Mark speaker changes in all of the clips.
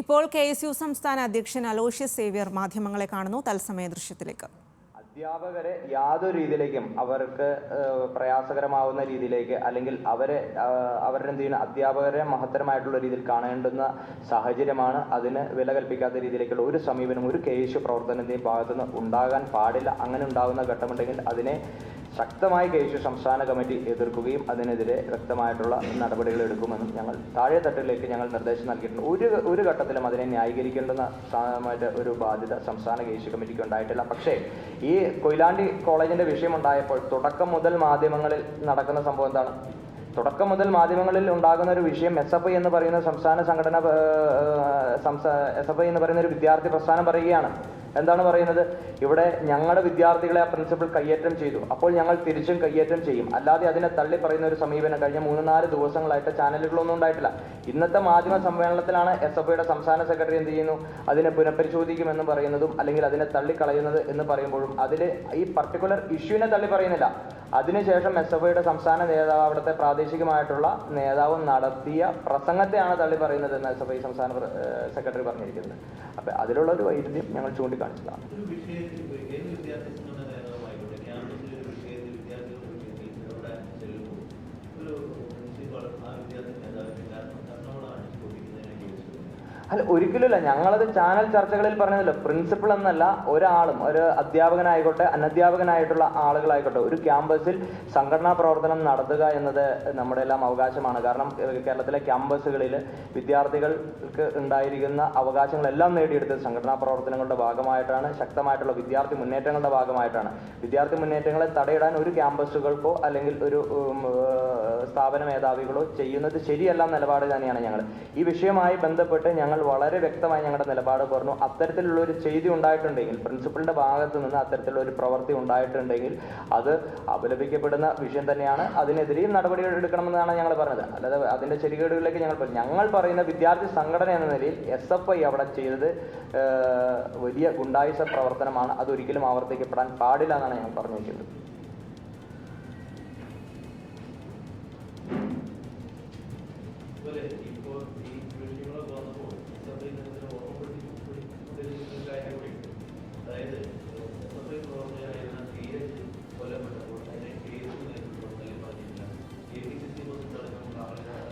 Speaker 1: ഇപ്പോൾ K S U സംസ്ഥാന അധ്യക്ഷൻ അലോഷ്യസ് സേവ്യർ മാധ്യമങ്ങളെ കാണുന്നു. തത്സമയ ദൃശ്യത്തിലേക്ക്.
Speaker 2: അധ്യാപകരെ യാതൊരു രീതിയിലേക്കും അവർക്ക് പ്രയാസകരമാവുന്ന രീതിയിലേക്ക് അല്ലെങ്കിൽ അവരെ അവരെന്ത് ചെയ്യുന്ന? അധ്യാപകരെ മഹത്തരമായിട്ടുള്ള രീതിയിൽ കാണേണ്ടുന്ന സാഹചര്യമാണ് അതിന് വില കൽപ്പിക്കാത്ത രീതിയിലേക്കുള്ള ഒരു സമീപനം ഒരു കേസ് പ്രവർത്തനത്തിന്റെയും ഭാഗത്തുനിന്ന് ഉണ്ടാകാൻ പാടില്ല. അങ്ങനെ ഉണ്ടാകുന്ന ഘട്ടമുണ്ടെങ്കിൽ അതിനെ ശക്തമായി കേസ് സംസ്ഥാന കമ്മിറ്റി എതിർക്കുകയും അതിനെതിരെ വ്യക്തമായിട്ടുള്ള നടപടികൾ എടുക്കുമെന്നും ഞങ്ങൾ താഴെ തട്ടിലേക്ക് ഞങ്ങൾ നിർദ്ദേശം നൽകിയിട്ടുണ്ട്. ഒരു ഒരു ഘട്ടത്തിലും അതിനെ ന്യായീകരിക്കേണ്ടുന്ന സ്ഥാനമായിട്ട് ഒരു ബാധ്യത സംസ്ഥാന കേസ് കമ്മിറ്റിക്ക് ഉണ്ടായിട്ടില്ല. പക്ഷേ ഈ കൊയിലാണ്ടി കോളേജിന്റെ വിഷയമുണ്ടായപ്പോൾ തുടക്കം മുതൽ മാധ്യമങ്ങളിൽ നടക്കുന്ന സംഭവം എന്താണ്? തുടക്കം മുതൽ മാധ്യമങ്ങളിൽ ഉണ്ടാകുന്ന ഒരു വിഷയം എസ് എഫ് ഐ എന്ന് പറയുന്ന സംസ്ഥാന സംഘടന എസ് എഫ് ഐ എന്ന് പറയുന്ന ഒരു വിദ്യാർത്ഥി പ്രസ്ഥാനം പറയുകയാണ്. എന്താണ് പറയുന്നത്? ഇവിടെ ഞങ്ങളുടെ വിദ്യാർത്ഥികളെ ആ പ്രിൻസിപ്പൽ കയ്യേറ്റം ചെയ്തു. അപ്പോൾ ഞങ്ങൾ തിരിച്ചും കയ്യേറ്റം ചെയ്യും. അല്ലാതെ അതിനെ തള്ളി പറയുന്ന ഒരു സമീപനം കഴിഞ്ഞ മൂന്ന് നാല് ദിവസങ്ങളായിട്ട് ചാനലുകളൊന്നും ഉണ്ടായിട്ടില്ല. ഇന്നത്തെ മാധ്യമ സമ്മേളനത്തിലാണ് എസ് എഫ് ഐയുടെ സംസ്ഥാന സെക്രട്ടറി എന്ത് ചെയ്യുന്നു? അതിനെ പുനഃപരിശോധിക്കുമെന്ന് പറയുന്നതും അല്ലെങ്കിൽ അതിനെ തള്ളിക്കളയുന്നത് എന്ന് പറയുമ്പോഴും അതിൽ ഈ പർട്ടിക്കുലർ ഇഷ്യൂവിനെ തള്ളി പറയുന്നില്ല. അതിനുശേഷം എസ് എഫ് ഐയുടെ സംസ്ഥാന നേതാവ് അവിടുത്തെ പ്രാദേശികമായിട്ടുള്ള നേതാവ് നടത്തിയ പ്രസംഗത്തെയാണ് തള്ളി പറയുന്നത് എന്ന് എസ് എഫ് ഐ സംസ്ഥാന സെക്രട്ടറി പറഞ്ഞിരിക്കുന്നത്. അപ്പൊ അതിലുള്ള ഒരു വൈരുദ്ധ്യം ഞങ്ങൾ ചൂണ്ടിക്കാണിച്ചതാണ്
Speaker 3: ഒരു വിഷയത്തിൽ ഇപ്പൊ ഏത് വിദ്യാർത്ഥി സംഘടന നേതാവായിക്കോട്ടെ ക്യാമ്പസിലെ ഒരു വിഷയത്തിൽ വിദ്യാർത്ഥികളുടെ വിഷയത്തിൽ ഇവിടെ ചെല്ലുമ്പോൾ ഒരു പ്രിൻസിപ്പൾ ആ വിദ്യാർത്ഥി നേതാവിന്റെ കാരണം കർണവളാണ് ചോദിക്കുന്നതിനെ കുറിച്ച്
Speaker 2: അല്ല ഒരിക്കലുമില്ല. ഞങ്ങളത് ചാനൽ ചർച്ചകളിൽ പറഞ്ഞതല്ല. പ്രിൻസിപ്പൾ എന്നല്ല ഒരാളും ഒരു അധ്യാപകനായിക്കോട്ടെ അനധ്യാപകനായിട്ടുള്ള ആളുകളായിക്കോട്ടെ ഒരു ക്യാമ്പസിൽ സംഘടനാ പ്രവർത്തനം നടത്തുക എന്നത് നമ്മുടെ എല്ലാം അവകാശമാണ്. കാരണം കേരളത്തിലെ ക്യാമ്പസുകളിൽ വിദ്യാർത്ഥികൾക്ക് ഉണ്ടായിരിക്കുന്ന അവകാശങ്ങളെല്ലാം നേടിയെടുത്തത് സംഘടനാ പ്രവർത്തനങ്ങളുടെ ഭാഗമായിട്ടാണ് ശക്തമായിട്ടുള്ള വിദ്യാർത്ഥി മുന്നേറ്റങ്ങളുടെ ഭാഗമായിട്ടാണ്. വിദ്യാർത്ഥി മുന്നേറ്റങ്ങളെ തടയിടാൻ ഒരു ക്യാമ്പസുകൾക്കോ അല്ലെങ്കിൽ ഒരു സ്ഥാപന മേധാവികളോ ചെയ്യുന്നത് ശരിയല്ല നിലപാട് തന്നെയാണ് ഞങ്ങൾ. ഈ വിഷയവുമായി ബന്ധപ്പെട്ട് ഞങ്ങൾ വളരെ വ്യക്തമായി ഞങ്ങളുടെ നിലപാട് പറഞ്ഞു. അത്തരത്തിലുള്ള ഒരു ചെയ്തി ഉണ്ടായിട്ടുണ്ടെങ്കിൽ പ്രിൻസിപ്പളിന്റെ ഭാഗത്ത് നിന്ന് അത്തരത്തിലുള്ള ഒരു പ്രവൃത്തി ഉണ്ടായിട്ടുണ്ടെങ്കിൽ അത് അപലപിക്കപ്പെടുന്ന വിഷയം തന്നെയാണ്. അതിനെതിരെയും നടപടികൾ എടുക്കണമെന്നാണ് ഞങ്ങൾ പറഞ്ഞത്. അല്ലാതെ അതിന്റെ ശരികേടുകളിലേക്ക് ഞങ്ങൾ ഞങ്ങൾ പറയുന്ന വിദ്യാർത്ഥി സംഘടന എന്ന നിലയിൽ എസ് എഫ് ഐ അവിടെ ചെയ്തത് വലിയ ഗുണ്ടായുസ പ്രവർത്തനമാണ്. അതൊരിക്കലും ആവർത്തിക്കപ്പെടാൻ പാടില്ല എന്നാണ് ഞാൻ പറഞ്ഞു വയ്ക്കുന്നത്
Speaker 3: ഇപ്പോൾ ഈ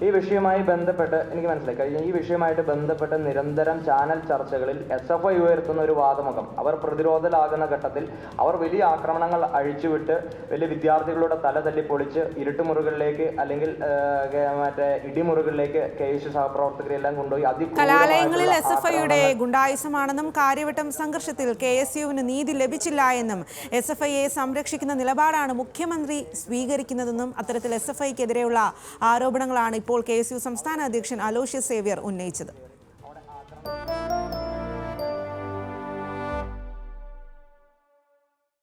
Speaker 2: ഈ വിഷയവുമായി ബന്ധപ്പെട്ട് എനിക്ക് മനസ്സിലായി. കഴിഞ്ഞ ഈ വിഷയമായിട്ട് ബന്ധപ്പെട്ട് നിരന്തരം ചാനൽ ചർച്ചകളിൽ എസ് എഫ് ഐ ഉയർത്തുന്ന ഒരു വാദമുഖം. അവർ പ്രതിരോധലാകുന്ന ഘട്ടത്തിൽ അവർ വലിയ ആക്രമണങ്ങൾ അഴിച്ചുവിട്ട് വലിയ വിദ്യാർത്ഥികളുടെ തല തല്ലി പൊളിച്ച് ഇരുട്ടുമുറികളിലേക്ക് അല്ലെങ്കിൽ മറ്റേ ഇടിമുറികളിലേക്ക് കെ എസ് സഹപ്രവർത്തകരെല്ലാം കൊണ്ടുപോയി
Speaker 1: കലാലയങ്ങളിൽ എസ് എഫ് ഐയുടെ ഗുണ്ടായുസമാണെന്നും കാര്യവട്ടം സംഘർഷത്തിൽ കെ എസ് യുവിന് നീതി ലഭിച്ചില്ല എന്നും എസ് എഫ് ഐയെ സംരക്ഷിക്കുന്ന നിലപാടാണ് മുഖ്യമന്ത്രി സ്വീകരിക്കുന്നതെന്നും അത്തരത്തിൽ എസ് എഫ് ഐക്കെതിരെയുള്ള ആരോപണങ്ങളാണ് ഇപ്പോൾ കെ സംസ്ഥാന അധ്യക്ഷൻ അലോഷ്യസ് സേവ്യർ ഉന്നയിച്ചത്